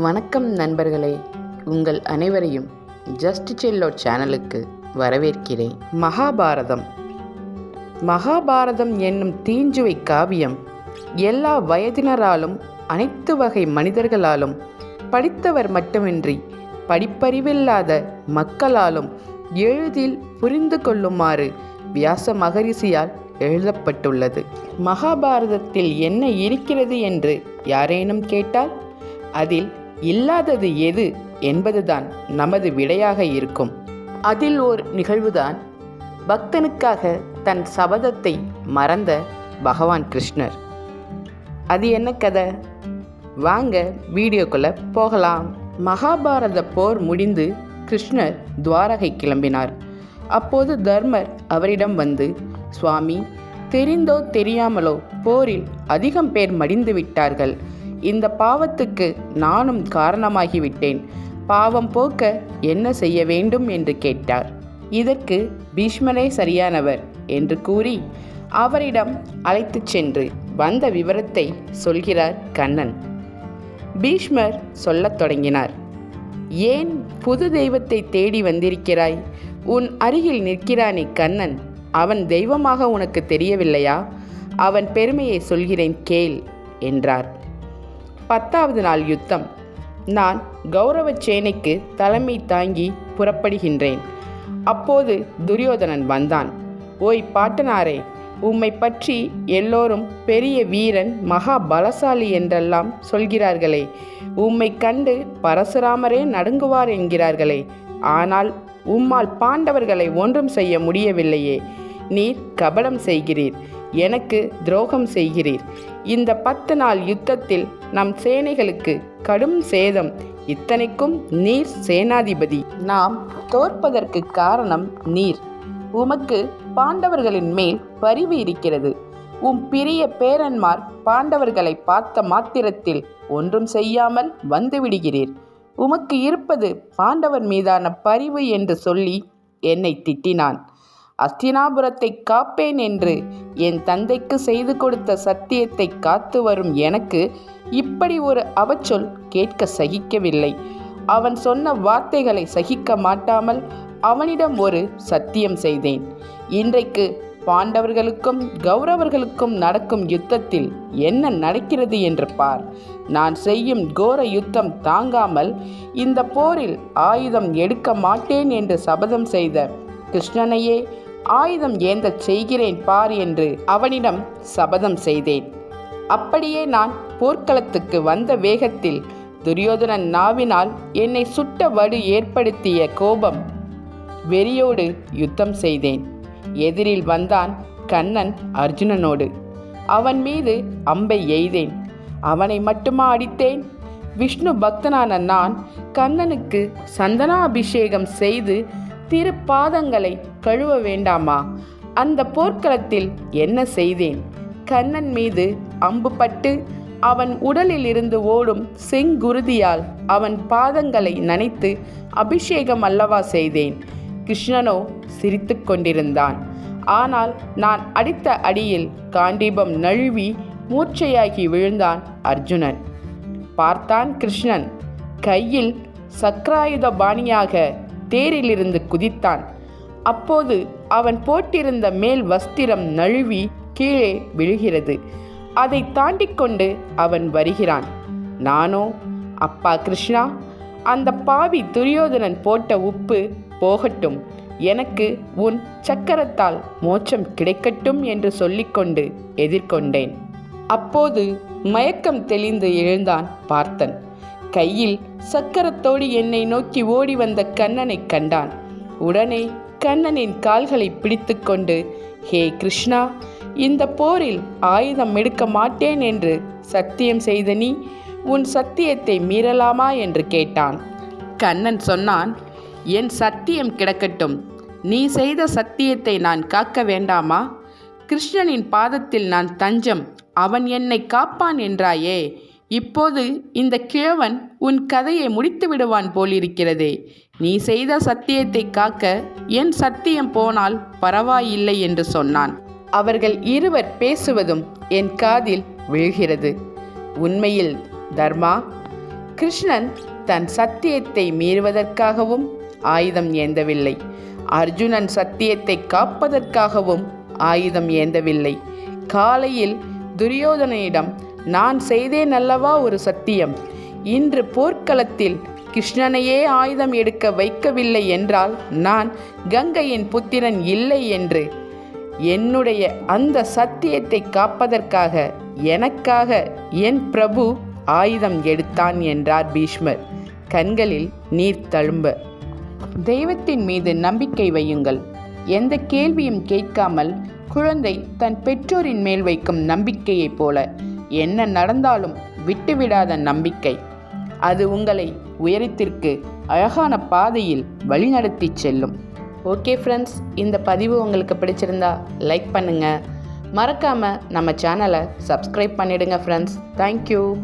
வணக்கம் நண்பர்களே. உங்கள் அனைவரையும் ஜஸ்ட் செல்லோ சேனலுக்கு வரவேற்கிறேன். மகாபாரதம். மகாபாரதம் என்னும் தீஞ்சுவை காவியம் எல்லா வயதினராலும் அனைத்து வகை மனிதர்களாலும் படித்தவர் மட்டுமின்றி படிப்பறிவில்லாத மக்களாலும் எளிதில் புரிந்து கொள்ளுமாறு வியாச மகரிஷியால் எழுதப்பட்டுள்ளது. மகாபாரதத்தில் என்ன இருக்கிறது என்று யாரேனும் கேட்டால் அதில் இல்லாதது எது என்பதுதான் நமது விடையாக இருக்கும். அதில் ஓர் நிகழ்வுதான் பக்தனுக்காக தன் சபதத்தை மறந்த பகவான் கிருஷ்ணர். அது என்ன கதை? வாங்க வீடியோக்குள்ள போகலாம். மகாபாரத போர் முடிந்து கிருஷ்ணர் துவாரகை கிளம்பினார். அப்போது தர்மர் அவரிடம் வந்து சுவாமி தெரிந்தோ தெரியாமலோ போரில் அதிகம் பேர் மடிந்து விட்டார்கள். இந்த பாவத்துக்கு நானும் காரணமாகிவிட்டேன். பாவம் போக்க என்ன செய்ய வேண்டும் என்று கேட்டார். இதற்கு பீஷ்மரே சரியானவர் என்று கூறி அவரிடம் அழைத்துச் சென்று வந்த விவரத்தை சொல்கிறார் கண்ணன். பீஷ்மர் சொல்லத் தொடங்கினார். ஏன் புது தெய்வத்தை தேடி வந்திருக்கிறாய்? உன் அருகில் நிற்கிறானே கண்ணன். அவன் தெய்வமாக உனக்கு தெரியவில்லையா? அவன் பெருமையை சொல்கிறேன் கேள் என்றார். பத்தாவது நாள் யுத்தம். நான் கௌரவ சேனைக்கு தலைமை தாங்கி புறப்படுகின்றேன். அப்போது துரியோதனன் வந்தான். ஓய் பாட்டனாரே உம்மை பற்றி எல்லோரும் பெரிய வீரன் மகா பலசாலி என்றெல்லாம் சொல்கிறார்களே. உம்மை கண்டு பரசுராமரே நடுங்குவார் என்கிறார்களே. ஆனால் உம்மால் பாண்டவர்களை ஒன்றும் செய்ய முடியவில்லையே. நீர் கபடம் செய்கிறீர். எனக்கு துரோகம் செய்கிறீர். இந்த பத்து நாள் யுத்தத்தில் நம் சேனைகளுக்கு கடும் சேதம். இத்தனைக்கும் நீர் சேனாதிபதி. நாம் தோற்பதற்கு காரணம் நீர். உமக்கு பாண்டவர்களின் மேல் பரிவு இருக்கிறது. உம் பிரிய பேரன்மார் பாண்டவர்களை பார்த்த மாத்திரத்தில் ஒன்றும் செய்யாமல் வந்துவிடுகிறீர். உமக்கு இருப்பது பாண்டவர் மீதான பரிவு என்று சொல்லி என்னை திட்டினான். அஸ்தினாபுரத்தை காப்பேன் என்று என் தந்தைக்கு செய்து கொடுத்த சத்தியத்தை காத்து வரும் எனக்கு இப்படி ஒரு அவச்சொல் கேட்க சகிக்கவில்லை. அவன் சொன்ன வார்த்தைகளை சகிக்க மாட்டாமல் அவனிடம் ஒரு சத்தியம் செய்தேன். இன்றைக்கு பாண்டவர்களுக்கும் கௌரவர்களுக்கும் நடக்கும் யுத்தத்தில் என்ன நடக்கிறது என்று பார். நான் செய்யும் கோர யுத்தம் தாங்காமல் இந்த போரில் ஆயுதம் எடுக்க மாட்டேன் என்று சபதம் செய்த கிருஷ்ணனையே ஆயுதம் ஏந்தச் செய்கிறேன் பார் என்று அவனிடம் சபதம் செய்தேன். அப்படியே நான் போர்க்களத்துக்கு வந்த வேகத்தில் துரியோதனன் நாவினால் என்னை சுட்ட வடு ஏற்படுத்திய கோபம் வெறியோடு யுத்தம் செய்தேன். எதிரில் வந்தான் கண்ணன் அர்ஜுனனோடு. அவன் மீது அம்பை எய்தேன். அவனை மட்டுமா அடித்தேன்? விஷ்ணு பக்தனான நான் கண்ணனுக்கு சந்தனாபிஷேகம் செய்து திரு பாதங்களை கழுவ வேண்டாமா? அந்த போர்க்களத்தில் என்ன செய்தேன்? கண்ணன் மீது அம்பு பட்டு அவன் உடலில் இருந்து ஓடும் செங்குருதியால் அவன் பாதங்களை நனைத்து அபிஷேகம் அல்லவா செய்தேன். கிருஷ்ணனோ சிரித்து கொண்டிருந்தான். ஆனால் நான் அடித்த அடியில் காண்டீபம் நழுவி மூர்ச்சையாகி விழுந்தான் அர்ஜுனன். பார்த்தான் கிருஷ்ணன். கையில் சக்கராயுத பாணியாக தேரிலிருந்து குதித்தான். அப்போது அவன் போட்டிருந்த மேல் வஸ்திரம் நழுவி கீழே விழுகிறது. அதை தாண்டி கொண்டு அவன் வருகிறான். நானோ அப்பா கிருஷ்ணா அந்த பாவி துரியோதனன் போட்ட உப்பு போகட்டும். எனக்கு உன் சக்கரத்தால் மோட்சம் கிடைக்கட்டும் என்று சொல்லிக்கொண்டு எதிர்கொண்டேன். அப்போது மயக்கம் தெளிந்து எழுந்தான் பார்த்தன். கையில் சக்கரத்தோடு என்னை நோக்கி ஓடி வந்த கண்ணனை கண்டான். உடனே கண்ணனின் கால்களை பிடித்துக்கொண்டு ஹே கிருஷ்ணா இந்த போரில் ஆயுதம் எடுக்க மாட்டேன் என்று சத்தியம் செய்த நீ உன் சத்தியத்தை மீறலாமா? என்று கேட்டான். கண்ணன் சொன்னான் என் சத்தியம் கிடக்கட்டும். நீ செய்த சத்தியத்தை நான் காக்க வேண்டாமா? கிருஷ்ணனின் பாதத்தில் நான் தஞ்சம் அவன் என்னை காப்பான் என்றாயே? இப்போது இந்த கிழவன் உன் கதையை முடித்து விடுவான் போலிருக்கிறதே. நீ செய்த சத்தியத்தை காக்க என் சத்தியம் போனால் பரவாயில்லை என்று சொன்னான். அவர்கள் இருவர் பேசுவதும் என் காதில் விழுகிறது. உண்மையில் தர்மா கிருஷ்ணன் தன் சத்தியத்தை மீறுவதற்காகவும் ஆயுதம் ஏந்தவில்லை. அர்ஜுனன் சத்தியத்தை காப்பதற்காகவும் ஆயுதம் ஏந்தவில்லை. காலையில் துரியோதனையிடம் நான் செய்தேன் அல்லவா ஒரு சத்தியம்? இன்று போர்க்களத்தில் கிருஷ்ணனையே ஆயுதம் எடுக்க வைக்கவில்லை என்றால் நான் கங்கையின் புத்திரன் இல்லை என்று. என்னுடைய அந்த சத்தியத்தை காப்பதற்காக எனக்காக என் பிரபு ஆயுதம் எடுத்தான் என்றார் பீஷ்மர். கண்களில் நீர் தழும்ப. தெய்வத்தின் மீது நம்பிக்கை வையுங்கள். எந்த கேள்வியும் கேட்காமல் குழந்தை தன் பெற்றோரின் மேல் வைக்கும் நம்பிக்கையைப் போல என்ன நடந்தாலும் விட்டுவிடாத நம்பிக்கை. அது உங்களை உயரத்திற்கு அழகான பாதையில் வழிநடத்திச் செல்லும். ஓகே ஃப்ரெண்ட்ஸ் இந்த பதிவு உங்களுக்கு பிடிச்சிருந்தா லைக் பண்ணுங்கள் மறக்காமல் நம்ம சேனலை சப்ஸ்கிரைப் பண்ணிடுங்க ஃப்ரெண்ட்ஸ். தேங்க்யூ.